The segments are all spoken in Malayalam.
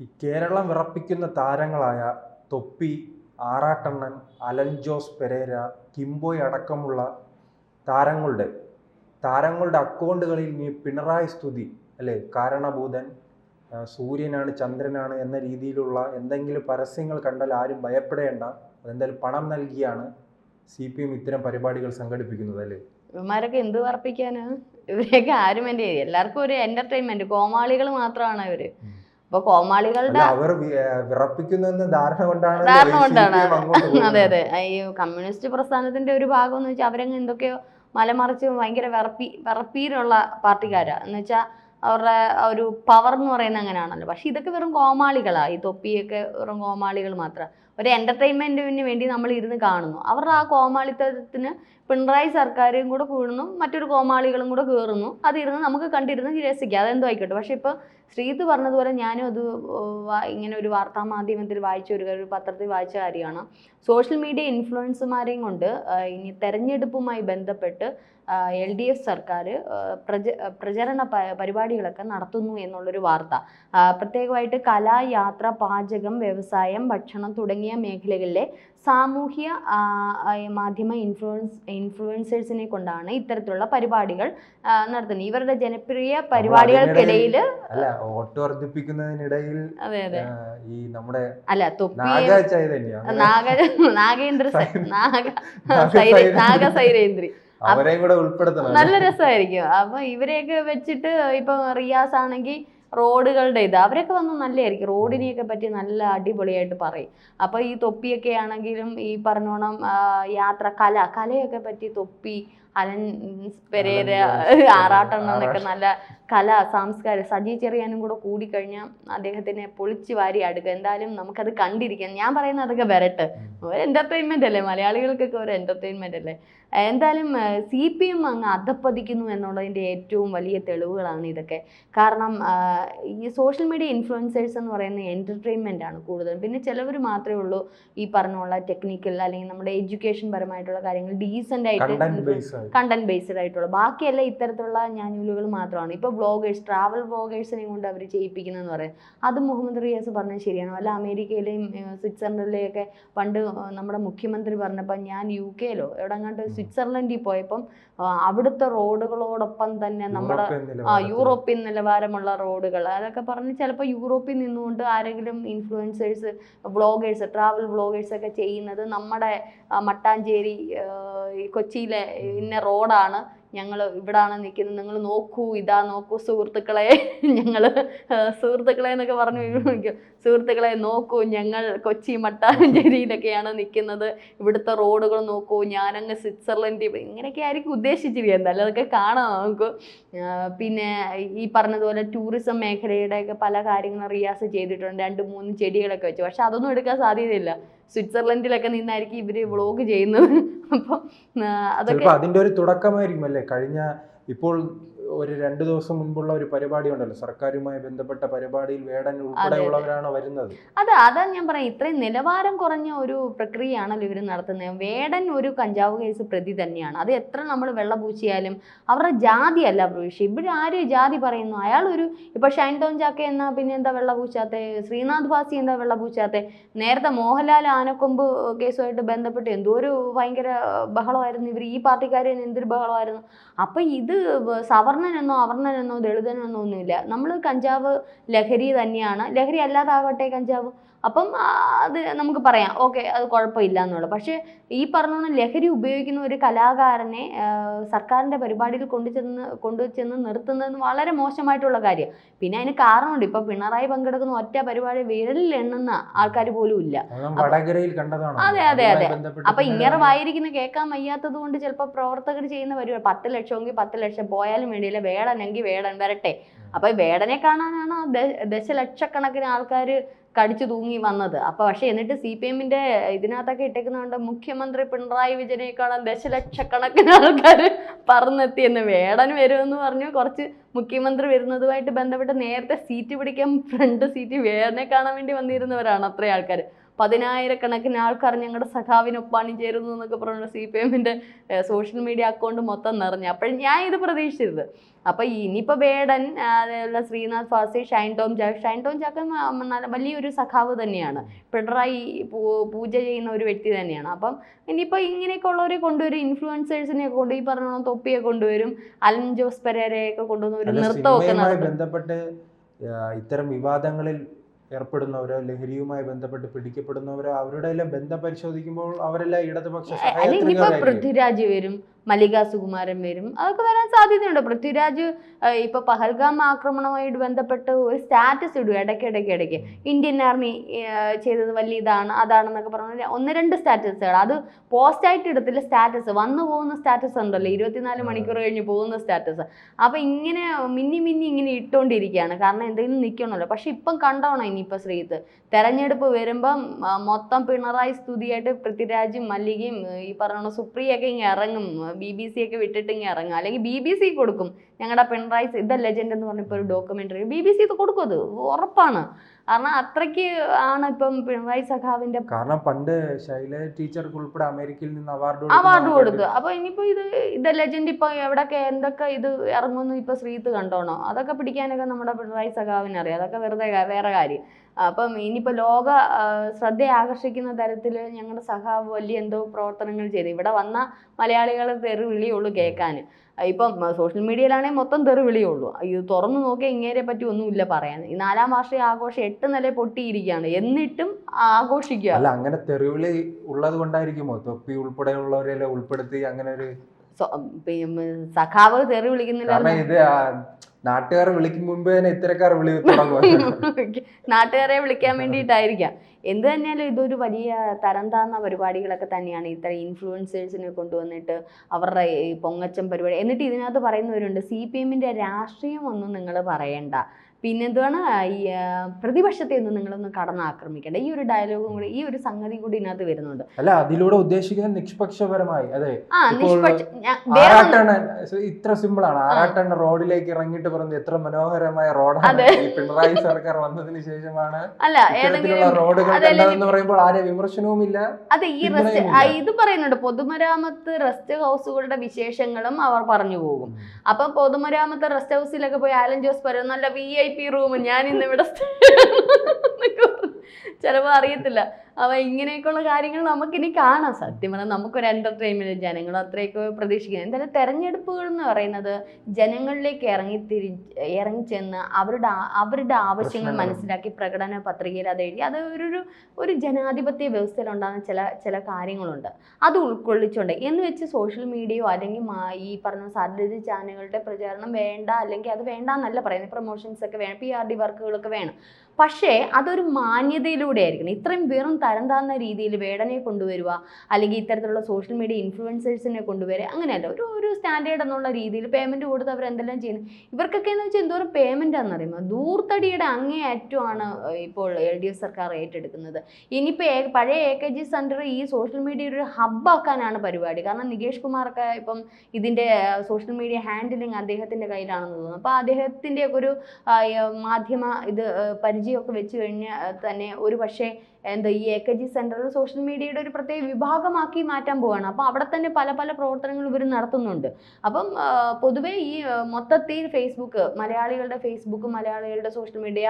ഈ കേരളം വിറപ്പിക്കുന്ന താരങ്ങളായ Thoppi Arattannan Alan Jose Pereira Kimboy അടക്കമുള്ള താരങ്ങളുടെ താരങ്ങളുടെ അക്കൗണ്ടുകളിൽ നീ പിണറായി സ്തുതി അല്ലേ? കാരണഭൂതൻ സൂര്യനാണ് ചന്ദ്രനാണ് എന്ന രീതിയിലുള്ള എന്തെങ്കിലും പരസ്യങ്ങൾ കണ്ടാൽ ആരും ഭയപ്പെടേണ്ട. അതെന്തായാലും പണം നൽകിയാണ് സി പി എം ഇത്തരം പരിപാടികൾ സംഘടിപ്പിക്കുന്നത് അല്ലേ? ഇവന്മാരൊക്കെ എന്ത് വർപ്പിക്കാനാ ഇവരെയൊക്കെ ആരും എന്റെ എല്ലാവർക്കും ഒരു എന്റർടൈൻമെന്റ് കോമാളികൾ മാത്രമാണ് ഇവർ. ഉം. അപ്പൊ കോമാളികളുടെ അവർ വി- ധാരണ കൊണ്ടാണ് ധാരണ കൊണ്ടാണ്. അതെ അതെ. ഈ കമ്മ്യൂണിസ്റ്റ് പ്രസ്ഥാനത്തിന്റെ ഒരു ഭാഗം എന്ന് വെച്ചാൽ അവരങ്ങ് എന്തൊക്കെയോ മലമറിച്ച് ഭയങ്കര വിറപ്പി വിറപ്പീരുള്ള പാർട്ടിക്കാരാ. എന്ന് വെച്ചാൽ അവരുടെ ഒരു പവർ എന്ന് പറയുന്നത് അങ്ങനെയാണല്ലോ. പക്ഷെ ഇതൊക്കെ വെറും കോമാളികളാണ് ഈ തൊപ്പിയൊക്കെ വെറും കോമാളികൾ മാത്രം. ഒരു എന്റർടൈൻമെന്റിന് വേണ്ടി നമ്മൾ ഇരുന്ന് കാണുന്നു. അവരുടെ ആ കോമാളിത്തത്തിന് പിണറായി സർക്കാരും കൂടെ കൂടുന്നു. മറ്റൊരു കോമാളികളും കൂടെ കയറുന്നു അതിരുന്ന് നമുക്ക് കണ്ടിരുന്ന് രസിക്കാം അതെന്തോ ആയിക്കോട്ടെ. പക്ഷെ ഇപ്പോൾ ശ്രീത് പറഞ്ഞതുപോലെ ഞാനും അത് ഇങ്ങനെ ഒരു വാർത്താ മാധ്യമത്തിൽ വായിച്ച ഒരു പത്രത്തിൽ വായിച്ച കാര്യമാണ്. സോഷ്യൽ മീഡിയ ഇൻഫ്ലുവൻസുമാരെയും കൊണ്ട് ഇനി തെരഞ്ഞെടുപ്പുമായി ബന്ധപ്പെട്ട് എൽ ഡി എഫ് സർക്കാർ പ്രച പ്രചരണ പരിപാടികളൊക്കെ നടത്തുന്നു എന്നുള്ളൊരു വാർത്ത. പ്രത്യേകമായിട്ട് കല യാത്ര പാചകം വ്യവസായം ഭക്ഷണം തുടങ്ങിയ മേഖലകളിലെ സാമൂഹ്യ മാധ്യമ ഇൻഫ്ലുവൻസ് ഇൻഫ്ലുവൻസേഴ്സിനെ കൊണ്ടാണ് ഇത്തരത്തിലുള്ള പരിപാടികൾ നടത്തുന്നത്. ഇവരുടെ ജനപ്രിയ പരിപാടികൾക്കിടയിൽ അല്ല വോട്ട് വർദ്ധിപ്പിക്കുന്നതിനിടയിൽ അതെ. അതെ ഈ നമ്മുടെ അല്ല നാഗ നാഗേന്ദ്ര നാഗ സൈരേന്ദ്രി. അവരെയും കൂടെ ഉൾപ്പെടുത്തണം നല്ല രസമായിരിക്കും. അപ്പൊ ഇവരെയൊക്കെ വെച്ചിട്ട് ഇപ്പൊ റിയാസ് ആണെങ്കിൽ റോഡുകളുടെ ഇത് അവരൊക്കെ വന്ന് നല്ലതായിരിക്കും. റോഡിനെയൊക്കെ പറ്റി നല്ല അടിപൊളിയായിട്ട് പറയും. അപ്പൊ ഈ തൊപ്പിയൊക്കെ ആണെങ്കിലും ഈ പറഞ്ഞോണം യാത്ര കല കലയൊക്കെ പറ്റി തൊപ്പി അലൻ പെരേര ആറാട്ടെണ്ണം എന്നൊക്കെ നല്ല കല സാംസ്കാരം സജി ചെറിയാനും കൂടെ കൂടിക്കഴിഞ്ഞാൽ അദ്ദേഹത്തിനെ പൊളിച്ചു വാരി അടുക്കുക എന്തായാലും നമുക്കത് കണ്ടിരിക്കാം. ഞാൻ പറയുന്ന അതൊക്കെ വരട്ടെ. ഒരു എന്റർടൈൻമെന്റ് അല്ലേ? മലയാളികൾക്കൊക്കെ ഒരു എന്റർടൈൻമെന്റ് അല്ലേ? എന്തായാലും സി പി എം അങ്ങ് അധപ്പതിക്കുന്നു എന്നുള്ളതിന്റെ ഏറ്റവും വലിയ തെളിവുകളാണ് ഇതൊക്കെ. കാരണം ഈ സോഷ്യൽ മീഡിയ ഇൻഫ്ലുവൻസേഴ്സ് എന്ന് പറയുന്ന എന്റർടൈൻമെന്റ് ആണ് കൂടുതലും പിന്നെ ചിലവർ മാത്രമേ ഉള്ളൂ ഈ പറഞ്ഞുള്ള ടെക്നിക്കൽ അല്ലെങ്കിൽ നമ്മുടെ എഡ്യൂക്കേഷൻ പരമായിട്ടുള്ള കാര്യങ്ങൾ ഡീസന്റ് ആയിട്ട് കണ്ടന്റ് ബേസ്ഡ് ആയിട്ടുള്ള. ബാക്കിയെല്ലാം ഇത്തരത്തിലുള്ള ഞാനൂലുകൾ മാത്രമാണ്. ഇപ്പോൾ വ്ളോഗേഴ്സ് ട്രാവൽ വ്ളോഗേഴ്സിനെ കൊണ്ട് അവർ ചെയ്യിപ്പിക്കുന്നതെന്ന് പറയും. അത് മുഹമ്മദ് റിയാസ് പറഞ്ഞത് ശരിയാണ്. അല്ല അമേരിക്കയിലെയും സ്വിറ്റ്സർലൻഡിലെയൊക്കെ പണ്ട് നമ്മുടെ മുഖ്യമന്ത്രി പറഞ്ഞപ്പോൾ ഞാൻ യു കെയിലോ എവിടെങ്ങാണ്ട് സ്വിറ്റ്സർലൻഡിൽ പോയപ്പം അവിടുത്തെ റോഡുകളോടൊപ്പം തന്നെ നമ്മുടെ ആ യൂറോപ്യൻ നിലവാരമുള്ള റോഡുകൾ. അതൊക്കെ പറഞ്ഞ് ചിലപ്പോൾ യൂറോപ്പിൽ നിന്നുകൊണ്ട് ആരെങ്കിലും ഇൻഫ്ലുവൻസേഴ്സ് വ്ളോഗേഴ്സ് ട്രാവൽ വ്ളോഗേഴ്സ് ഒക്കെ ചെയ്യുന്നത് നമ്മുടെ മട്ടാഞ്ചേരി കൊച്ചിയിലെ ഇന്ന റോഡാണ്. ഞങ്ങൾ ഇവിടാണ് നിൽക്കുന്നത് നിങ്ങൾ നോക്കൂ ഇതാ നോക്കൂ സുഹൃത്തുക്കളെ. ഞങ്ങൾ സുഹൃത്തുക്കളെ എന്നൊക്കെ പറഞ്ഞു വിളിക്കും. സുഹൃത്തുക്കളെ നോക്കൂ ഞങ്ങൾ കൊച്ചി മട്ടാഞ്ചേരിയിലൊക്കെയാണ് നിൽക്കുന്നത് ഇവിടുത്തെ റോഡുകൾ നോക്കൂ ഞാനങ്ങ് സ്വിറ്റ്സർലൻഡിൽ ഇങ്ങനെയൊക്കെ ആയിരിക്കും ഉദ്ദേശിച്ചിരിക്കുക എന്തായാലും അതൊക്കെ കാണാം നമുക്ക്. പിന്നെ ഈ പറഞ്ഞതുപോലെ ടൂറിസം മേഖലയുടെയൊക്കെ പല കാര്യങ്ങളും റിയാസ് ചെയ്തിട്ടുണ്ട്. രണ്ട് മൂന്ന് ചെടികളൊക്കെ വെച്ച്. പക്ഷെ അതൊന്നും എടുക്കാൻ സാധ്യതയില്ല. സ്വിറ്റ്സർലൻഡിലൊക്കെ നിന്നായിരിക്കും ഇവർ വ്ളോഗ് ചെയ്യുന്നത്. അപ്പം അതൊക്കെ അതിന്റെ ഒരു തുടക്കമായിരിക്കും അല്ലേ കഴിഞ്ഞ ഇപ്പോൾ ഒരു രണ്ടു ദിവസം മുൻപുള്ള ഒരു പരിപാടി ഉണ്ടല്ലോ സർക്കാരുമായി ബന്ധപ്പെട്ട പരിപാടിയിൽ വേടൻ ഉൾപ്പെടെയുള്ളവരാണ് വരുന്നത്? അതെ അതാ ഞാൻ പറയാം ഇത്രയും നിലവാരം കുറഞ്ഞ ഒരു പ്രക്രിയയാണല്ലോ ഇവർ നടത്തുന്നത്. വേടൻ ഒരു കഞ്ചാവ് കേസ് പ്രതി തന്നെയാണ്. അത് എത്ര നമ്മൾ വെള്ളപൂച്ചിയാലും അവരുടെ ജാതി അല്ല വിഷയം ഇവിടെ ആര് ജാതി പറയുന്നു? അയാൾ ഒരു ഇപ്പൊ ഷൈൻ ടോൺ ചാക്ക എന്നാ പിന്നെ എന്താ വെള്ളപൂച്ചാത്തെ ശ്രീനാഥ് ഭാസി എന്താ വെള്ളപൂച്ചാത്തെ നേരത്തെ മോഹൻലാൽ ആനക്കൊമ്പ് കേസുമായിട്ട് ബന്ധപ്പെട്ട് എന്തോ ഒരു ഭയങ്കര ബഹളമായിരുന്നു. ഇവർ ഈ പാർട്ടിക്കാരെ എന്തൊരു ബഹളമായിരുന്നു. അപ്പൊ ഇത് സവർണനെന്നോ അവർണനെന്നോ ദളിതനെന്നോ ഒന്നുമില്ല. നമ്മൾ കഞ്ചാവ് ലഹരി തന്നെയാണ്. ലഹരി അല്ലാതാവട്ടെ കഞ്ചാവ്. അപ്പം അത് നമുക്ക് പറയാം. ഓക്കെ അത് കുഴപ്പമില്ല എന്നുള്ളത് പക്ഷേ ഈ പറഞ്ഞോണം ലഹരി ഉപയോഗിക്കുന്ന ഒരു കലാകാരനെ സർക്കാരിന്റെ പരിപാടിയിൽ കൊണ്ടുചെന്ന് കൊണ്ടുചെന്ന് നിർത്തുന്നത് വളരെ മോശമായിട്ടുള്ള കാര്യം. പിന്നെ അതിന് കാരണമുണ്ട്. ഇപ്പം പിണറായി പങ്കെടുക്കുന്ന ഒറ്റ പരിപാടി വിരലിൽ എണ്ണുന്ന ആൾക്കാർ പോലും ഇല്ല. അത് അതെ, അതെ, അപ്പൊ ഇങ്ങനെ വായിരിക്കുന്ന. കേൾക്കാൻ വയ്യാത്തത് കൊണ്ട് ചിലപ്പോൾ പ്രവർത്തകർ ചെയ്യുന്ന പരിപാടി പത്ത് ലക്ഷമെങ്കിൽ പത്ത് ലക്ഷം പോയാലും വേണ്ടിയില്ല വേടനെങ്കിൽ വേടൻ വരട്ടെ. അപ്പൊ വേടനെ കാണാനാണ് ദശലക്ഷക്കണക്കിന് ആൾക്കാർ കടിച്ചു തൂങ്ങി വന്നത്. അപ്പോൾ പക്ഷെ എന്നിട്ട് സി പി എമ്മിന്റെ ഇതിനകത്തൊക്കെ ഇട്ടേക്കുന്നതുകൊണ്ട് മുഖ്യമന്ത്രി പിണറായി വിജയനെ കാണാൻ ദശലക്ഷക്കണക്കിന് ആൾക്കാർ പറന്നെത്തിയെന്ന് വേടൻ വരുമെന്ന് പറഞ്ഞു. കുറച്ച് മുഖ്യമന്ത്രി വരുന്നതുമായിട്ട് ബന്ധപ്പെട്ട് നേരത്തെ സീറ്റ് പിടിക്കാൻ ഫ്രണ്ട് സീറ്റ് വേടനെ കാണാൻ വേണ്ടി വന്നിരുന്നവരാണ് അത്രയും ആൾക്കാർ പതിനായിരക്കണക്കിന് ആൾക്കാർ ഞങ്ങളുടെ സഖാവിനൊപ്പാണ് ചേരുന്നു എന്നൊക്കെ പറഞ്ഞു സി പി എമ്മിന്റെ സോഷ്യൽ മീഡിയ അക്കൗണ്ട് മൊത്തം നിറഞ്ഞു. അപ്പോൾ ഞാൻ ഇത് പ്രതീക്ഷിച്ചിരുന്നത്. അപ്പോൾ ഇനിയിപ്പോൾ വേടൻ അതേപോലെ ശ്രീനാഥ് ഫാസി ഷൈൻ ടോം ജാക്ക് ഷൈൻ ടോം ജാക്ക് വലിയൊരു സഖാവ് തന്നെയാണ്. പിണറായി പൂജ ചെയ്യുന്ന ഒരു വ്യക്തി തന്നെയാണ്. അപ്പം ഇനിയിപ്പോൾ ഇങ്ങനെയൊക്കെ ഉള്ളവരെ കൊണ്ടുവരും ഇൻഫ്ലുവൻസേഴ്സിനെ കൊണ്ട് ഈ പറഞ്ഞ തൊപ്പിയെ കൊണ്ടുവരും അലൻ ജോസ് പെരേരയൊക്കെ കൊണ്ടുവന്ന് ഒരു നൃത്തമൊക്കെ ബന്ധപ്പെട്ട് ഇത്തരം വിവാദങ്ങളിൽ ഏർപ്പെടുന്നവരോ ലഹരിയുമായി ബന്ധപ്പെട്ട് പിടിക്കപ്പെടുന്നവരോ അവരുടെ എല്ലാം ബന്ധം പരിശോധിക്കുമ്പോൾ അവരെല്ലാം ഇടതുപക്ഷ. പൃഥ്വിരാജ് വരും മല്ലിക സുകുമാരൻ വരും. അതൊക്കെ വരാൻ സാധ്യതയുണ്ട്. പൃഥ്വിരാജ് ഇപ്പൊ പഹൽഗാം ആക്രമണവുമായിട്ട് ബന്ധപ്പെട്ട് ഒരു സ്റ്റാറ്റസ് ഇടും ഇടയ്ക്ക് ഇടയ്ക്ക് ഇടയ്ക്ക്. ഇന്ത്യൻ ആർമി ചെയ്തത് വലിയ ഇതാണ് അതാണെന്നൊക്കെ പറഞ്ഞാൽ ഒന്ന് രണ്ട് സ്റ്റാറ്റസുകൾ. അത് പോസ്റ്റായിട്ട് ഇടത്തില്ല സ്റ്റാറ്റസ്. വന്നു പോകുന്ന സ്റ്റാറ്റസ് ഉണ്ടല്ലോ. ഇരുപത്തിനാല് മണിക്കൂർ കഴിഞ്ഞ് പോകുന്ന സ്റ്റാറ്റസ്. അപ്പൊ ഇങ്ങനെ മിന്നി മിന്നി ഇങ്ങനെ ഇട്ടുകൊണ്ടിരിക്കുകയാണ് കാരണം എന്തെങ്കിലും നിൽക്കണമല്ലോ പക്ഷെ ഇപ്പം കണ്ടോണം ഇനിയിപ്പോൾ ശ്രീത്ത്. തെരഞ്ഞെടുപ്പ് വരുമ്പം മൊത്തം പിണറായി സ്തുതിയായിട്ട് പൃഥ്വിരാജും മല്ലികയും ഈ പറഞ്ഞ സുപ്രിയൊക്കെ ഇങ്ങനെ ഇറങ്ങും. ബി ബി സി ഒക്കെ വിട്ടിട്ട് ഇങ്ങനെ ഇറങ്ങുക. അല്ലെങ്കിൽ ബി ബി സി കൊടുക്കും. ഞങ്ങളുടെ പിണറായി ഇത ലെജൻഡ് എന്ന് പറഞ്ഞപ്പോൾ ഒരു ഡോക്യുമെന്ററി ബി ബി സി ഇത് കൊടുക്കും അത്. ഉറപ്പാണ്. കാരണം അത്രയ്ക്ക് ആണ് ഇപ്പം പിണറായി സഖാവിന്റെ കാരണം പണ്ട് ശൈല ടീച്ചർക്ക് ഉൾപ്പെടെ അമേരിക്കയിൽ നിന്ന് അവാർഡ് അവാർഡ് കൊടുത്തു. അപ്പൊ ഇനിയിപ്പോ ഇത് ഇത് ലെജൻഡ് ഇപ്പൊ എവിടെയൊക്കെ എന്തൊക്കെ ഇത് ഇറങ്ങുന്നു ഇപ്പൊ ശ്രീത്ത് കണ്ടോണോ? അതൊക്കെ പിടിക്കാനൊക്കെ നമ്മുടെ പിണറായി സഖാവിന് അറിയാം. അതൊക്കെ വെറുതെ വേറെ കാര്യം. അപ്പം ഇനിയിപ്പോൾ ലോക ശ്രദ്ധയെ ആകർഷിക്കുന്ന തരത്തിൽ ഞങ്ങളുടെ സഖാവ് വലിയ എന്തോ പ്രവർത്തനങ്ങൾ ചെയ്തു. ഇവിടെ വന്ന മലയാളികൾ തെറി വിളിയുള്ളൂ കേൾക്കാൻ ഇപ്പം സോഷ്യൽ മീഡിയയിലാണെങ്കിൽ മൊത്തം തെറി വിളിയുള്ളൂ ഇത് തുറന്നു നോക്കിയാൽ ഇങ്ങേരെ പറ്റി ഒന്നുമില്ല പറയാൻ ഈ നാലാം വാർഷിക ആഘോഷം എട്ട് നില പൊട്ടിയിരിക്കുകയാണ്. എന്നിട്ടും ആഘോഷിക്കുക. അല്ല അങ്ങനെ തെറിവിളി ഉള്ളത് കൊണ്ടായിരിക്കുമോ? തൊപ്പി ഉൾപ്പെടെയുള്ളവരെല്ലാം ഉൾപ്പെടുത്തി അങ്ങനെ ഒരു സഖാവ് തെറി വിളിക്കുന്നില്ല ഇത് വിളിക്കും മുൻപ് തന്നെ ഇത്തരക്കാർ വിളി നാട്ടുകാരെ വിളിക്കാൻ വേണ്ടിയിട്ടായിരിക്കാം. എന്ത് തന്നെയാലും ഇതൊരു വലിയ തരം താന്ന പരിപാടികളൊക്കെ തന്നെയാണ്. ഇത്ര ഇൻഫ്ലുവൻസേഴ്സിനെ കൊണ്ടുവന്നിട്ട് അവരുടെ ഈ പൊങ്ങച്ചം പരിപാടി. എന്നിട്ട് ഇതിനകത്ത് പറയുന്നവരുണ്ട് സി പി എമ്മിന്റെ രാഷ്ട്രീയം ഒന്നും നിങ്ങൾ പറയണ്ട. പിന്നെന്താണ് ഈ പ്രതിപക്ഷത്തെ ഒന്നും നിങ്ങളൊന്നും കടന്നാക്രമിക്കേണ്ട. ഈ ഒരു ഡയലോഗും കൂടി ഈ ഒരു സംഗതി കൂടി ഇതിനകത്ത് വരുന്നുണ്ട്. അല്ല അതിലൂടെ ഉദ്ദേശിക്കുന്നത് നിഷ്പക്ഷപരമായി. അതെ ഇത്ര സിമ്പിൾ ആണ്. റോഡിലേക്ക് ഇറങ്ങിയിട്ട് പറഞ്ഞു എത്ര മനോഹരമായ റോഡാണ്. ഈ പിണറായി സർക്കാർ വന്നതിന് ശേഷമാണ് അല്ല ഏതെങ്കിലും റോഡുകൾ അതല്ലെങ്കിൽ കണ്ടതെന്ന് പറയുമ്പോൾ ആരെ വിമർശനവുമില്ല അതെ ഈ റെസ്റ്റ്. ഇത് പറയുന്നുണ്ട് പൊതുമരാമത്ത് റെസ്റ്റ് ഹൗസുകളുടെ വിശേഷങ്ങളും അവർ പറഞ്ഞു പോകും അപ്പൊ പൊതുമരാമത്ത് റെസ്റ്റ് ഹൗസിലൊക്കെ പോയി ആലൻ ജോസ് പറയും നല്ല വി ഐ പി റൂം ഞാൻ ഇന്ന് ഇവിടെ ചിലപ്പോൾ അറിയത്തില്ല അപ്പൊ ഇങ്ങനെയൊക്കെയുള്ള കാര്യങ്ങൾ നമുക്കിനി കാണാം. സത്യം പറഞ്ഞാൽ നമുക്കൊരു എന്റർടൈൻമെന്റ് ജനങ്ങൾ അത്രയൊക്കെ പ്രതീക്ഷിക്കുന്നത് എന്തായാലും തെരഞ്ഞെടുപ്പുകൾ എന്ന് പറയുന്നത് ജനങ്ങളിലേക്ക് ഇറങ്ങി തിരി ഇറങ്ങിച്ചെന്ന് അവരുടെ അവരുടെ ആവശ്യങ്ങൾ മനസ്സിലാക്കി പ്രകടന പത്രികയിൽ അത് എഴുതി. അത് ഒരു ഒരു ജനാധിപത്യ വ്യവസ്ഥയിൽ ഉണ്ടാകുന്ന ചില ചില കാര്യങ്ങളുണ്ട്. അത് ഉൾക്കൊള്ളിച്ചുകൊണ്ട് എന്ന് വെച്ച് സോഷ്യൽ മീഡിയയോ അല്ലെങ്കിൽ ഈ പറഞ്ഞ സാറ്റലൈറ്റ് ചാനലുകളുടെ പ്രചാരണം വേണ്ട അല്ലെങ്കിൽ അത് വേണ്ട എന്നല്ല പറയുന്നത്. പ്രൊമോഷൻസ് ഒക്കെ വേണം പി ആർ ഡി വർക്കുകളൊക്കെ വേണം. പക്ഷേ അതൊരു മാന്യതയിലൂടെ ആയിരിക്കണം. ഇത്രയും വെറും തരം താഴ്ന്ന രീതിയിൽ വേടനെ കൊണ്ടുവരിക അല്ലെങ്കിൽ ഇത്തരത്തിലുള്ള സോഷ്യൽ മീഡിയ ഇൻഫ്ലുവൻസേഴ്സിനെ കൊണ്ടുവരിക അങ്ങനെയല്ല. ഒരു ഒരു സ്റ്റാൻഡേർഡ് എന്നുള്ള രീതിയിൽ പേയ്മെന്റ് കൊടുത്ത് അവർ എന്തെല്ലാം ചെയ്യുന്നത് ഇവർക്കൊക്കെ എന്ന് വെച്ചാൽ എന്തോരം പേയ്മെന്റ് ആണെന്നറിയുമോ ദൂർത്തടിയുടെ അങ്ങേ അറ്റമാണ് ഇപ്പോൾ എൽ ഡി എഫ് സർക്കാർ ഏറ്റെടുക്കുന്നത്. ഇനിയിപ്പോൾ പഴയ എ കെ ജി സെന്റർ ഈ സോഷ്യൽ മീഡിയ ഒരു ഹബ്ബാക്കാനാണ് പരിപാടി. കാരണം നികേഷ് കുമാറൊക്കെ ഇപ്പം ഇതിന്റെ സോഷ്യൽ മീഡിയ ഹാൻഡിലിംഗ് അദ്ദേഹത്തിന്റെ കയ്യിലാണെന്ന് തോന്നുന്നു. അപ്പോൾ അദ്ദേഹത്തിന്റെ ഒരു മാധ്യമ ഇത് പരിചയമൊക്കെ വെച്ച് കഴിഞ്ഞാൽ തന്നെ ഒരു പക്ഷേ എന്താ ഈ എ കെ ജി സെന്ററിൽ സോഷ്യൽ മീഡിയയുടെ ഒരു പ്രത്യേക വിഭാഗമാക്കി മാറ്റാൻ പോവുകയാണ് അപ്പോൾ അവിടെ തന്നെ പല പല പ്രവർത്തനങ്ങൾ ഇവർ നടത്തുന്നുണ്ട്. അപ്പം പൊതുവെ ഈ മൊത്തത്തിൽ ഫേസ്ബുക്ക് മലയാളികളുടെ ഫേസ്ബുക്ക് മലയാളികളുടെ സോഷ്യൽ മീഡിയ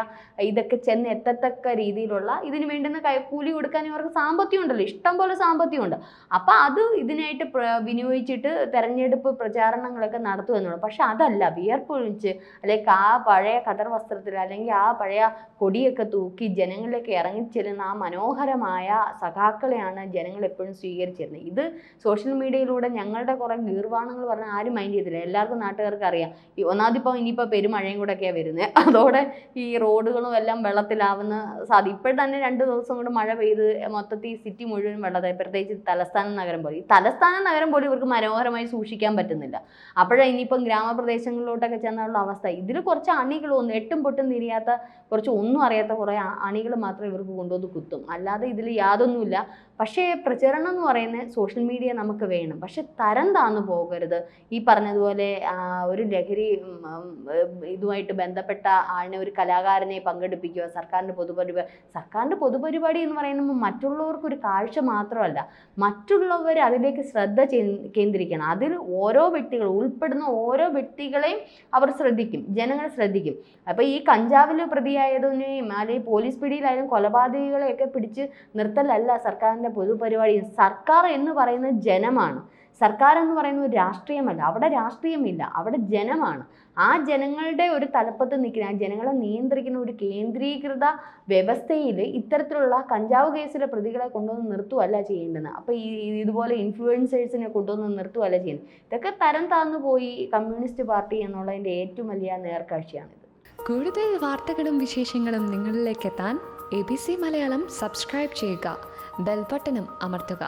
ഇതൊക്കെ ചെന്ന് എത്തത്തക്ക രീതിയിലുള്ള ഇതിന് വേണ്ടുന്ന കൈക്കൂലി കൊടുക്കാൻ ഇവർക്ക് സാമ്പത്തികം ഉണ്ടല്ലോ. ഇഷ്ടം പോലെ സാമ്പത്തികമുണ്ട് അപ്പം അത് ഇതിനായിട്ട് വിനിയോഗിച്ചിട്ട് തെരഞ്ഞെടുപ്പ് പ്രചാരണങ്ങളൊക്കെ നടത്തുമെന്നുള്ളൂ പക്ഷെ അതല്ല വിയർപ്പൊഴിച്ച് അല്ലെങ്കിൽ ആ പഴയ കതർ വസ്ത്രത്തിൽ അല്ലെങ്കിൽ ആ പഴയ കൊടിയൊക്കെ തൂക്കി ജനങ്ങളിലേക്ക് ഇറങ്ങിച്ചെല്ലുന്ന ആ മനോഹരമായ സഖാക്കളെയാണ് ജനങ്ങൾ എപ്പോഴും സ്വീകരിച്ചിരുന്നത്. ഇത് സോഷ്യൽ മീഡിയയിലൂടെ ഞങ്ങളുടെ കുറേ ഗീർവാണങ്ങൾ പറഞ്ഞാൽ ആരും മൈൻഡ് ചെയ്തില്ല. എല്ലാവർക്കും നാട്ടുകാർക്ക് അറിയാം. ഈ ഒന്നാമതിപ്പോൾ ഇനിയിപ്പോൾ പെരുമഴയും കൂടെ ഒക്കെയാണ് വരുന്നത് അതോടെ ഈ റോഡുകളും എല്ലാം വെള്ളത്തിലാവുന്ന സാധ്യത ഇപ്പോൾ തന്നെ രണ്ട് ദിവസം കൊണ്ട് മഴ പെയ്ത് മൊത്തത്തിൽ സിറ്റി മുഴുവൻ വെള്ളത്തായി പ്രത്യേകിച്ച് തലസ്ഥാന നഗരം പോലെ. ഈ തലസ്ഥാന നഗരം പോലും ഇവർക്ക് മനോഹരമായി സൂക്ഷിക്കാൻ പറ്റുന്നില്ല. അപ്പോഴാണ് ഇനിയിപ്പം ഗ്രാമപ്രദേശങ്ങളിലോട്ടൊക്കെ ചെന്നുള്ള അവസ്ഥ. ഇതിൽ കുറച്ച് അണികൾ ഒന്ന് എട്ടും പൊട്ടും തിരിയാത്ത കുറച്ച് ഒന്നും അറിയാത്ത കുറേ അണികൾ മാത്രമേ ഇവർക്ക് കൊണ്ടുവന്ന് കുത്തി. നിർത്തും അല്ലാതെ ഇതിൽ യാതൊന്നുമില്ല. പക്ഷേ പ്രചരണം എന്ന് പറയുന്ന സോഷ്യൽ മീഡിയ നമുക്ക് വേണം. പക്ഷെ തരം താന്നു പോകരുത്. ഈ പറഞ്ഞതുപോലെ ഒരു ലഹരി ഇതുമായിട്ട് ബന്ധപ്പെട്ട ആളിനെ ഒരു കലാകാരനെ പങ്കെടുപ്പിക്കുക സർക്കാരിന്റെ പൊതുപരിപാടി സർക്കാരിന്റെ പൊതുപരിപാടി എന്ന് പറയുമ്പോൾ മറ്റുള്ളവർക്ക് ഒരു കാഴ്ച മാത്രമല്ല. മറ്റുള്ളവർ അതിലേക്ക് ശ്രദ്ധ കേന്ദ്രീകരിക്കണം. അതിൽ ഓരോ വ്യക്തികൾ ഉൾപ്പെടുന്ന ഓരോ വ്യക്തികളെയും അവർ ശ്രദ്ധിക്കും. ജനങ്ങൾ ശ്രദ്ധിക്കും. അപ്പോൾ ഈ കഞ്ചാവിൽ പ്രതിയായതിനെയും അല്ലെങ്കിൽ പോലീസ് പിടിയിലായാലും കൊലപാതകികളെയൊക്കെ പിടിച്ച് നിർത്തലല്ല സർക്കാരിന്റെ പൊതുപരിപാടി സർക്കാർ എന്ന് പറയുന്നത് ജനമാണ്. സർക്കാർ എന്ന് പറയുന്നത് രാഷ്ട്രീയമല്ല. അവിടെ രാഷ്ട്രീയമില്ല. അവിടെ ജനമാണ്. ആ ജനങ്ങളുടെ ഒരു തലപ്പത്ത് നിൽക്കുന്ന ആ ജനങ്ങളെ നിയന്ത്രിക്കുന്ന ഒരു കേന്ദ്രീകൃത വ്യവസ്ഥയിൽ ഇത്തരത്തിലുള്ള കഞ്ചാവ് കേസിലെ പ്രതികളെ കൊണ്ടുവന്ന് നിർത്തുകയല്ല ചെയ്യേണ്ടത്. അപ്പോൾ ഈ ഇതുപോലെ ഇൻഫ്ലുവൻസേഴ്സിനെ കൊണ്ടുവന്ന് നിർത്തുകയല്ല ചെയ്യുന്നത് ഇതൊക്കെ തരം താന്നു പോയി കമ്മ്യൂണിസ്റ്റ് പാർട്ടി എന്നുള്ളതിന്റെ ഏറ്റവും വലിയ നേർക്കാഴ്ചയാണിത്. കൂടുതൽ വാർത്തകളും വിശേഷങ്ങളും നിങ്ങളിലേക്ക് എത്താൻ A B C Malayalam subscribe ചെയ്യുക. ബെൽബട്ടനും അമർത്തുക